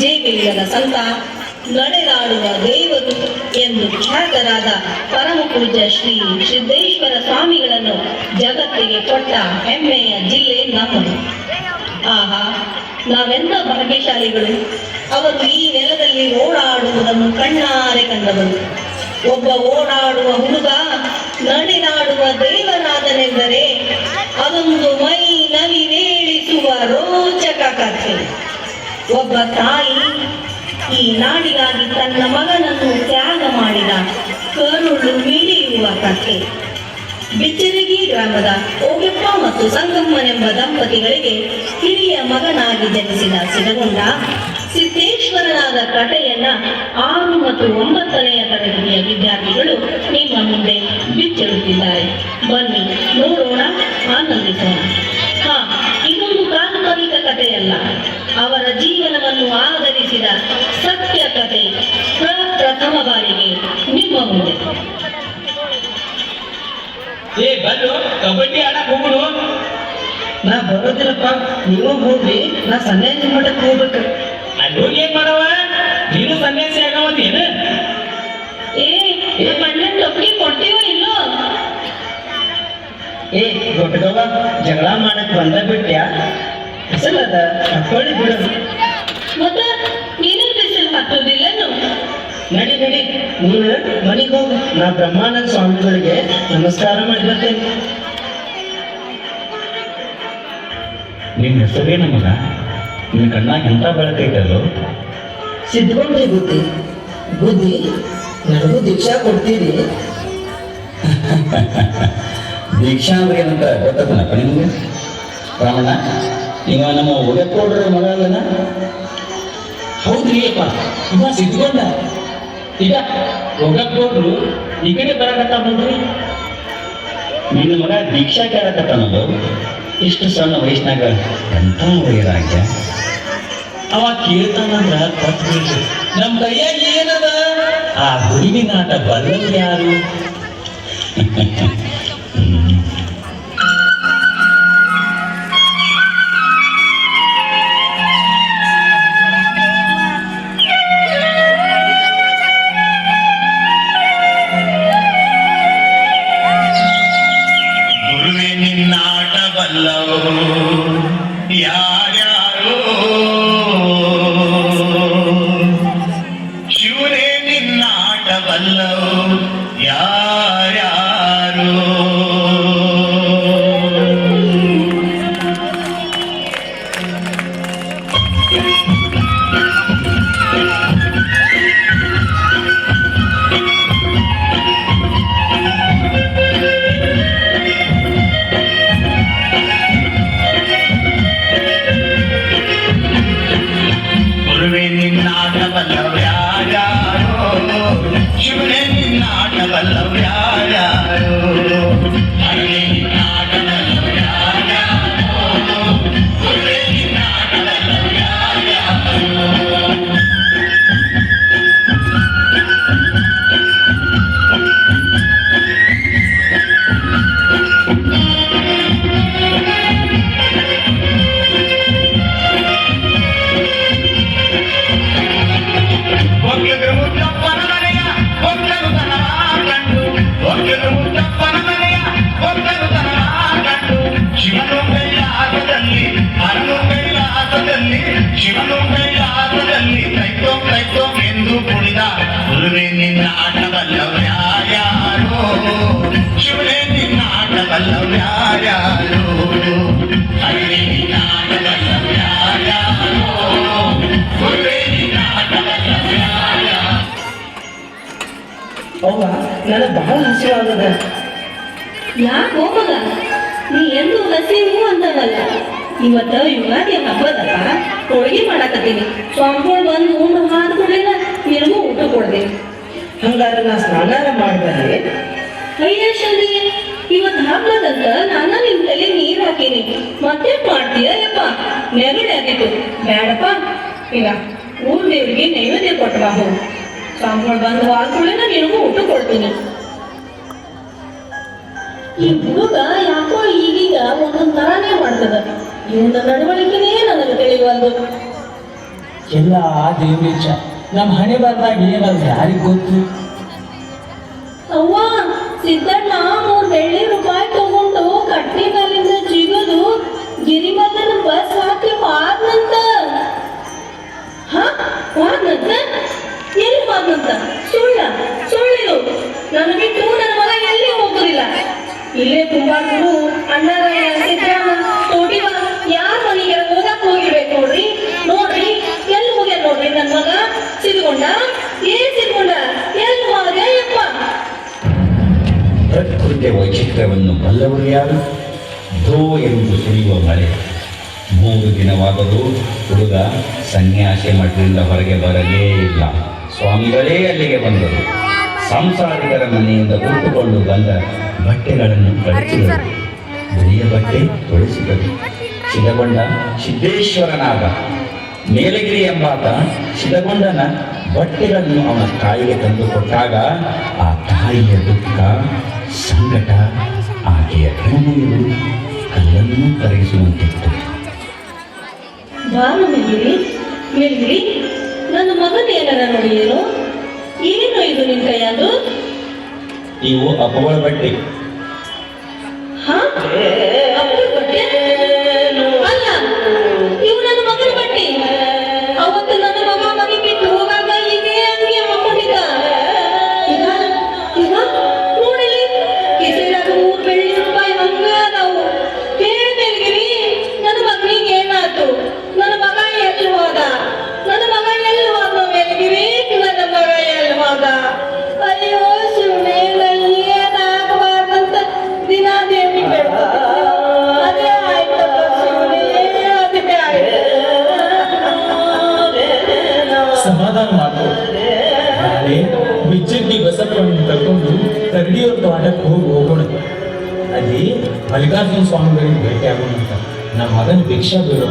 ಜೇಬಿಲ್ಲದ ಸಂತ ನಡೆದಾಡುವ ದೇವರು ಎಂದು ಖ್ಯಾತರಾದ ಪರಮ ಪೂಜ್ಯ ಶ್ರೀ ಸಿದ್ದೇಶ್ವರ ಸ್ವಾಮಿಗಳನ್ನು ಜಗತ್ತಿಗೆ ಕೊಟ್ಟ ಹೆಮ್ಮೆಯ ಜಿಲ್ಲೆ ನಮ್ಮದು. ಆಹಾ ನಾವೆಲ್ಲ ಭಾಗ್ಯಶಾಲಿಗಳು. ಅವರು ಈ ನೆಲದಲ್ಲಿ ಓಡಾಡುವುದನ್ನು ಕಣ್ಣಾರೆ ಕಂಡವರು. ಒಬ್ಬ ಓಡಾಡುವ ಹುಡುಗ ನಡೆದಾಡುವ ದೇವನಾದನೆಂದರೆ ಅದೊಂದು ಮೈ ನಲಿ ರೋಚಕ ಕಥೆ. ಒಬ್ಬ ತಾಯಿ ಈ ನಾಡಿಗಾಗಿ ತನ್ನ ಮಗನನ್ನು ತ್ಯಾಗ ಮಾಡಿದ ಕರುಳು ಮಿಡಿಯುವ ಕಥೆ. ಬಿಚ್ಚರಗಿ ಗ್ರಾಮದ ಓಗೆಪ್ಪ ಮತ್ತು ಸಂಗಮ್ಮನೆಂಬ ದಂಪತಿಗಳಿಗೆ ಹಿರಿಯ ಮಗನಾಗಿ ಜನಿಸಿದ ಸಿದಗುಂಡ ಸಿದ್ದೇಶ್ವರನಾದ ಕಥೆಯನ್ನ ಆರು ಮತ್ತು ಒಂಬತ್ತನೆಯ ತರಗತಿಯ ವಿದ್ಯಾರ್ಥಿಗಳು ನಿಮ್ಮ ಮುಂದೆ ಬಿಚ್ಚಿಡುತ್ತಿದ್ದಾರೆ ಬನ್ನಿ, ನೋಡೋಣ, ಆನಂದಿಸೋಣ. ಹಾ ಇದೊಂದು ಕಾಲ್ಪನಿಕ ಕಥೆಯಲ್ಲ. ಅವರ ಜೀವನವನ್ನು ಆಧರಿಸಿದ ಸತ್ಯ ಕಥೆ ಪ್ರಪ್ರಥಮ ಬಾರಿಗೆ ನಿಮ್ಮ ಮುಂದೆ. ಏ ಬಲ್ಲು ಕಬಡ್ಡಿ ಆಡ ಹೋಗುನು ನಾ ಬರೋದಿಲ್ಲಪ್ಪ ನೀವು ಹೋಗ್ರಿ ನಾ ಸನ್ಯಾಸಿ ಮಠಕ್ಕೆ ಹೋಗ್ಬೇಕು. ಅಲ್ಲಿ ಹೋಗಿ ಏನ್ ಮಾಡವ? ನೀನು ಸನ್ಯಾಸಿ ಆಗವತ್ತೇನು ಏ ನಮ್ಮ ಅಣ್ಣನ ಒಪ್ಪಿಗೆ ಕೊಡ್ತೀವೋ ಇಲ್ಲೋ? ಏ ದೊಡ್ಡದವ ಜಗಳ ಮಾಡಕ್ ಬಂದ ಬಿಟ್ಟ್ಯಾ ಅಸಲದ ತಕೊಳ್ಳಿ ಬಿಡು ಮತ್ತ ನೀನು ಬಿಸಿಲು ಹತ್ತೋದಿಲ್ಲನು ನಡಿ ನಡಿ ನೀನು ಮನೆಗೆ ಹೋಗು. ನಾ ಬ್ರಹ್ಮಾನಂದ ಸ್ವಾಮಿಗಳಿಗೆ ನಮಸ್ಕಾರ ಮಾಡಿ ಬರ್ತೇನೆ. ನಿನ್ನ ಹೆಸರೇನು ಮಗ? ನಿನ್ನ ಕಣ್ಣಾಗ ಎಂತ ಬೆಳಕೈತಲ್ಲೋ ಸಿದ್ಧಗೊಂಡ್ರಿ ಬುದ್ಧಿ. ಬುದ್ಧಿ ನನಗೂ ದೀಕ್ಷಾ ಕೊಡ್ತೀರಿ. ದೀಕ್ಷಾ ಅಂದ್ರೆ ಏನಂತ ಗೊತ್ತದನಪ್ಪ ನಿಮ್ಗೆ ರಾಮಣ್ಣ ಇವ ನಮ್ಮ ಒಡೆಕೋಡ್ರ ಮಗ ಅಲ್ಲನ ಹೌದ್ರಿ ಅಪ್ಪ? ಇವ ಸಿದ್ಕೊಂಡ ಈಗ ಒಗಕೋಡ್ರು ಈ ಕಡೆ ಬರಕತ್ತ ನೋಡ್ರಿ. ನಿನ್ನ ಮಗ ದೀಕ್ಷಾ ಕೇಳಕತ್ತಾನಲ್ಲ ಇಷ್ಟು ಸಣ್ಣ ವಯಸ್ಸಿನಾಗ ಎಂಥ ವೈರಾಗ್ಯ ಅವ ಕೇಳ್ತಾನಂದ್ರ ತಪ್ಪು ನಮ್ಮ ನಮ್ ಕೈಯಾಗ ಏನದ? ಆ ಹುಡುಗಿನಾಟ ಬಲ್ಲವ್ರು ಯಾರು? ಅವ್ವ ನನಗೆ ಬಹಳ ಹಸಿವಾಗದ ಯಾಕೋ ಹೋಗಲ್ಲ ನೀ ಎಂದು ಹಸಿವು ಅಂತವಲ್ಲ. ಇವತ್ತ ಯುಗಾದಿ ಹಬ್ಬದಪ್ಪ ಹೋಳಿಗೆ ಮಾಡಕತ್ತೀನಿ. ಸ್ವಾಮಿಗಳು ಬಂದು ಉಂಡು ಹಾದು ಕೊಡಲಿಲ್ಲ ನಿನಗೂ ಊಟ ಕೊಡ್ದೆ ಹಂಗಾದ್ರೆ ನಾ ಸ್ನಾನ ಮಾಡ್ಬರ್ರಿ. ಅಯ್ಯ ಶನಿ ಇವತ್ ಹಾಕ್ಲದಂತ ನಾನು ನಿಮ್ ತಲೆ ನೀರ್ ಹಾಕೀನಿ. ಮತ್ತೆ ಮಾಡ್ತೀಯ ಯಪ್ಪ? ನೆಗಡಿ ಆಗಿತ್ತು. ಬೇಡಪ್ಪ. ಇಲ್ಲ ಊರ್ ದೇವ್ರಿಗೆ ನೈವೇದ್ಯ ಕೊಟ್ಟವ ಹೋಗು. ಸ್ವಾಮಿಗಳು ಬಂದು ನಾನು ನಿನಗೂ ಊಟ ಕೊಡ್ತೀನಿ. ಈ ಹುಡುಗ ಯಾಕೋ ಈಗೀಗ ಒಂದೊಂದ್ ತರಾನೇ ಮಾಡ್ತದ. ಇವನ ನಡವಳಿಕೆನೇ ನನಗೆ ತಿಳಿವಲ್ದು. ಎಲ್ಲ ದೇವ್ರೀಚ ದೇವೀಚ ನಮ್ಮ ಹಣೆ ಬರ್ದಾಗ ಏನದು ಯಾರಿಗೆ ಗೊತ್ತು? ಅವ್ವ ಸಿದ್ದಣ್ಣ ಮೂರು ಬೆಳ್ಳಿ ರೂಪಾಯಿ ತಗೊಂಡು ಕಟ್ಟಿ ಪ್ರಕೃತಿಯ ವೈಚಿತ್ರ್ಯವನ್ನು ಬಲ್ಲವರು ಯಾರು ದೋ ಎಂದು ಸುರಿಯುವ ಮಳೆ. ಮೂರು ದಿನವಾದರೂ ಹುಡುಗ ಸನ್ಯಾಸಿ ಮಠದಿಂದ ಹೊರಗೆ ಬರಲೇ ಇಲ್ಲ. ಸ್ವಾಮಿಗಳೇ ಅಲ್ಲಿಗೆ ಬಂದರು. ಸಂಸಾರಿಕರ ಮನೆಯಿಂದ ಕುಳಿತುಕೊಂಡು ಬಂದ ಬಟ್ಟೆಗಳನ್ನು ಕಳಿಸಿದರು. ಬರಿಯ ಬಟ್ಟೆ ತೊಳಿಸಿದರು. ಸಿದ್ಧಗೊಂಡ ಸಿದ್ದೇಶ್ವರನಾದ ಮೇಲಗಿರಿ ಎಂಬಾತ ಸಿದ್ಧಗೊಂಡನ ಬಟ್ಟೆಗಳನ್ನು ಅವನ ತಾಯಿಗೆ ತಂದುಕೊಟ್ಟಾಗ ಆ ತಾಯಿಯ ದುಃಖ ಸಂಕಟ ಆಕೆಯ ಕಣ್ಮುಂದು ಕಲ್ಲನ್ನು ಕರಗಿಸುವಂತಿತ್ತು. ನಿಲ್ರಿ ನನ್ನ ಮಗನೇನರ ನೋಡಿಯೇನು? ಏನು ಇದು ನಿನ್ನ ಕೈಯದು? ನೀವು ಅಪಗಳ ಬಟ್ಟೆ. ಮಲ್ಲಿಕಾರ್ಜುನ ಸ್ವಾಮಿಗಳಿಗೆ ಭೇಟಿಯಾಗುವಂಥ ನಮ್ಮ ಮಗನ ಭಿಕ್ಷಾ ಬೀಳೋ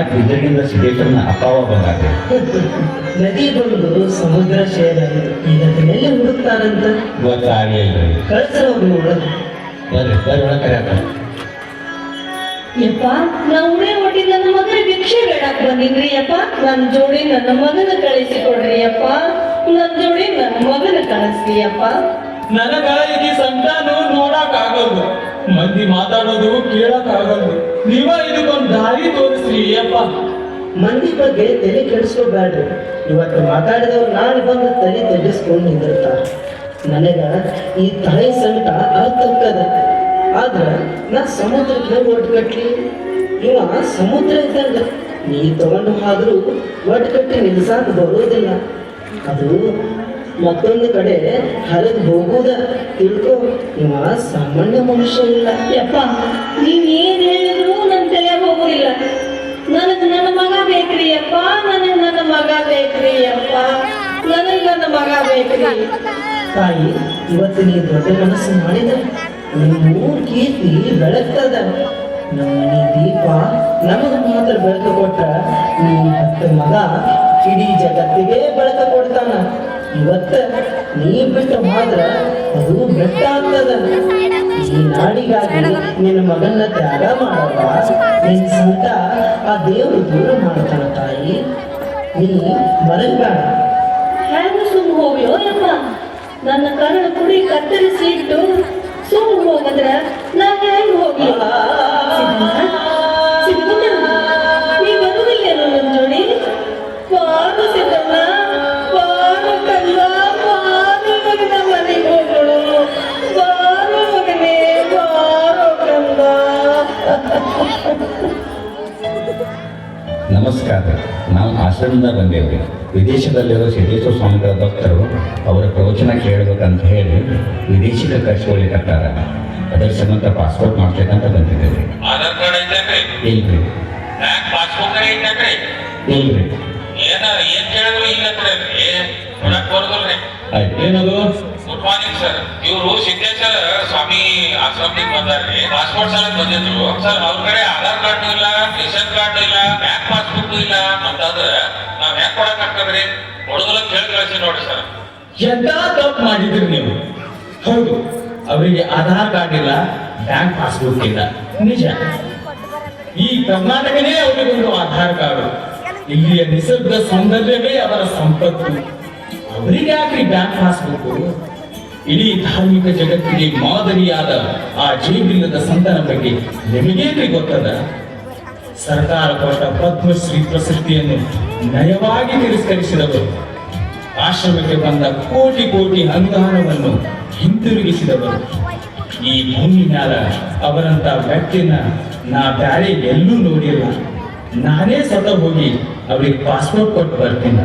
ನೋಡಕ್ ಇದರಿಂದ ಸಿದ್ದೇಶ್ವರನ ಅಪ್ಪಾವ ಬಂದಾಗ ನದಿ ಬಂದು ಸಮುದ್ರ ಶೇರ ಈಗ ಅದನ್ನೆಲ್ಲಿ ಹುಡುಕ್ತಾರಂತ. ಗೊತ್ತಾಗಲಿಲ್ಲ ಕಳ್ಸರ ಅವ್ರು ನೋಡೋದು ಬರ್ರಿ ಬರ್ರಿ ಒಳಗೆ ಕರೆಯತ್ತ ಯಪ್ಪ ನಾ ಉಣೆ ಒಟ್ಟಿ ನನ್ನ ಮಗನ ಭಿಕ್ಷೆ ಬೇಡಕ್ ಬಂದಿನ್ರಿ ಯಪ್ಪ. ನನ್ನ ಜೋಡಿ ನನ್ನ ಮಗನ ಕಳಿಸಿ ಕೊಡ್ರಿ ಅಪ್ಪ ನನ್ನ ಜೋಡಿ ನನ್ನ ಮಗನ ಕಳಿಸ್ರಿ ಅಪ್ಪ ನನಗ ಈ ಸಂತಾನ ನೋಡಕ್ ಆಗಲ್ದು ಮಂದಿ ಮಾತಾಡೋದು ಕೇಳಕ್ ಆಗಲ್ದು ನೀವ ಇದಕ್ಕೊಂದು ದಾರಿ ತೋರಿಸ್ರಿ ಅಪ್ಪ ಮಂದಿ ಬಗ್ಗೆ ತಲೆ ಕೆಡಿಸ್ಕೋಬೇಡ್ರಿ. ಇವತ್ತು ಮಾತಾಡಿದವ್ರು ನಾನು ಬಂದು ತಲೆ ತೆಗೆಸ್ಕೊಂಡು ನಿಂದಿರ್ತಾರ. ನನಗ ಈ ತಾಯಿ ಸಂಕಟ ಅರ್ಥಕ್ಕದ ಆದ್ರ ನಾ ಸಮುದ್ರಕ್ಕೆ ಒಟ್ಟು ಕಟ್ಲಿ. ಇವ ಸಮುದ್ರ ಇದ್ದಂಗ. ನೀ ತಗೊಂಡು ಹೋದ್ರು ಒಟ್ಟು ಕಟ್ಟಿ ನಿಲ್ಸಾಕ ಬರೋದಿಲ್ಲ. ಅದು ಮತ್ತೊಂದು ಕಡೆ ಹರಿದು ಹೋಗುದ ತಿಳ್ಕೊ ಇವ ಸಾಮಾನ್ಯ ಮನುಷ್ಯ ಇಲ್ಲ. ಯಪ್ಪ ನೀನ್ ಏನ್ ಹೇಳಿದ್ರು ನನ್ ತಲೆ ಹೋಗುದಿಲ್ಲ. ನನಗ್ ನನ್ನ ಮಗ ಬೇಕ್ರಿ ಅಪ್ಪ ನನಗ್ ನನ್ನ ಮಗ ಬೇಕ್ರಿ ಅಪ್ಪ ನನಗ್ ನನ್ನ ಮಗ ಬೇಕ್ರಿ. ತಾಯಿ ಇವತ್ತು ನೀ ದೊಡ್ಡ ಮನಸ್ಸು ಮಾಡಿದ ನಿಮ್ಮೂರ್ ಕೀರ್ತಿ ಬೆಳಗ್ತದ. ನಮ್ಮ ಮನೆ ದೀಪ ನಮಗ ಮಾತ್ರ ಬೆಳಕು ಕೊಟ್ಟ ನೀ ಹತ್ತ ಮಗ ಇಡೀ ಜಗತ್ತಿಗೆ ಬೆಳಕ ಕೊಡ್ತಾನ. ಇವತ್ತ ನೀ ಬಿಟ್ಟು ಮಾತ್ರ ಅದು ಬೆಟ್ಟ ಆಗ್ತದ. ಈ ನಾಡಿಗಾಗಿ ನಿನ್ನ ಮಗನ್ನ ತ್ಯಾಗ ಮಾಡವ ನಿನ್ ಸಂತ ಆ ದೇವರು ದೂರ ಮಾಡ್ತಾನ ತಾಯಿ. ನೀ ಮರಗಬೇಡ. ಹೆಂಗ ಸುಮ್ ಹೋಗ್ಯೋ ಯಪ್ಪ? ನನ್ನ ಕರಳ ಕುಡಿ ಕತ್ತರಿಸಿ ಇಟ್ಟು ಸುಮ್ ಹೋಗದ್ರ ನಾ ಹೆಂಗ್ ಹೋಗ್ಲಿ ನಮಸ್ಕಾರ. ನಾವು ಹಾಸನದಿಂದ ಬಂದೇವೆ ವಿದೇಶದಲ್ಲಿರೋ ಸಿದ್ದೇಶ್ವರ ಸ್ವಾಮಿಗಳ ಭಕ್ತರು ಅವರ ಪ್ರವಚನ ಕೇಳಬೇಕಂತ ಹೇಳಿ ವಿದೇಶಕ್ಕೆ ಕಟ್ಟಾರ ಅದರ ಸಂಬಂಧ ಪಾಸ್ಪೋರ್ಟ್ ಮಾಡ್ಬೇಕಂತ ಬಂದಿದ್ದೇವೆ ಇಲ್ರಿ. ಏನದು? ಇವರು ಸಿದ್ದೇಶ್ವರ ಸ್ವಾಮಿ ಆಶ್ರಮದಿಂದ ಬಂದಾರ್ರಿ. ಪಾಸ್ಪೋರ್ಟ್ ಸಲ ಬಂದಿದ್ರು. ಸರ್, ಅವ್ರ ಕಡೆ ಆಧಾರ್ ಕಾರ್ಡ್ ಇಲ್ಲ, ರೇಷನ್ ಕಾರ್ಡ್ ಇಲ್ಲ, ಬ್ಯಾಂಕ್ ಪಾಸ್ಬುಕ್ ಇಲ್ಲ ಅಂತಂದ್ರೆ ನಾವ್ ಹೆಂಗ್ ಕೊಡಕ್ ಆಗ್ತದ್ರಿ? ಹೊಡೆದ್ರೆ ಕೇಳಿ ಕಳ್ಸಿ ನೋಡ್ರಿ ಸರ್. ಎಂತ ತಪ್ಪು ಮಾಡಿದ್ರಿ ನೀವು? ಹೌದು, ಅವರಿಗೆ ಆಧಾರ್ ಕಾರ್ಡ್ ಇಲ್ಲ, ಬ್ಯಾಂಕ್ ಪಾಸ್ಬುಕ್ ಇಲ್ಲ. ನಿಜ. ಈ ಕರ್ನಾಟಕನೇ ಅವರಿಗೊಂದು ಆಧಾರ್ ಕಾರ್ಡ್. ಇಲ್ಲಿಯ ನಿಸರ್ಗ ಸೌಂದರ್ಯವೇ ಅವರ ಸಂಪತ್ತು. ಅವರಿಗೆ ಯಾಕ್ರಿ ಬ್ಯಾಂಕ್ ಪಾಸ್ಬುಕ್ ಇಡೀ ಧಾರ್ಮಿಕ ಜಗತ್ತಿಗೆ ಮಾದರಿಯಾದ ಆ ಜೀವಿಲ್ಲದ ಸಂತನ ಬಗ್ಗೆ ನಿಮಗೇನ್ರಿ ಗೊತ್ತದ? ಸರ್ಕಾರ ಕೊಟ್ಟ ಪದ್ಮಶ್ರೀ ಪ್ರಶಸ್ತಿಯನ್ನು ನಯವಾಗಿ ತಿರಸ್ಕರಿಸಿದವರು. ಆಶ್ರಮಕ್ಕೆ ಬಂದ ಕೋಟಿ ಕೋಟಿ ಅನುದಾನವನ್ನು ಹಿಂತಿರುಗಿಸಿದವರು. ಈ ಭೂಮಿ ಮ್ಯಾಲ ಅವರಂತ ವ್ಯಕ್ತಿನ ನಾ ಬ್ಯಾರೆ ಎಲ್ಲೂ ನೋಡಿಲ್ಲ. ನಾನೇ ಸತ ಹೋಗಿ ಅವರಿಗೆ ಪಾಸ್ಪೋರ್ಟ್ ಕೊಟ್ಟು ಬರ್ತೀನಿ.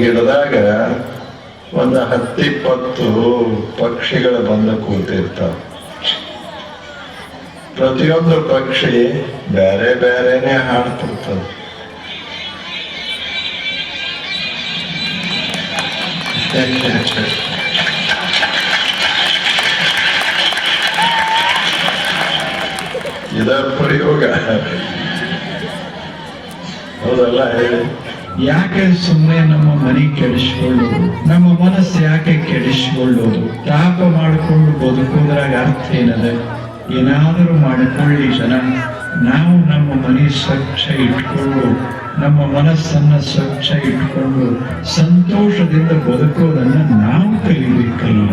ಗಿಡದಾಗ ಒಂದು ಹತ್ತಿಪ್ಪತ್ತು ಪಕ್ಷಿಗಳು ಬಂದು ಕೂತಿರ್ತಾವ. ಪ್ರತಿಯೊಂದು ಪಕ್ಷಿ ಬೇರೆ ಬೇರೆನೆ ಹಾಡ್ತಿರ್ತದ ಇದರ ಪ್ರಯೋಗ. ಹೌದಲ್ಲ ಹೇಳಿ? ಯಾಕೆ ಸುಮ್ಮನೆ ನಮ್ಮ ಮನೆ ಕೆಡಿಸ್ಕೊಳ್ಳೋದು? ನಮ್ಮ ಮನಸ್ಸು ಯಾಕೆ ಕೆಡಿಸ್ಕೊಳ್ಳೋದು? ತಾಪ ಮಾಡಿಕೊಂಡು ಬದುಕೋದ್ರಾಗ ಅರ್ಥ ಏನದ? ಏನಾದರೂ ಮಾಡಿಕೊಳ್ಳಿ ಜನ. ನಾವು ನಮ್ಮ ಮನೆ ಸ್ವಚ್ಛ ಇಟ್ಕೊಂಡು, ನಮ್ಮ ಮನಸ್ಸನ್ನ ಸ್ವಚ್ಛ ಇಟ್ಕೊಂಡು ಸಂತೋಷದಿಂದ ಬದುಕೋದನ್ನ ನಾವು ಕಲಿಬೇಕಲ್ಲ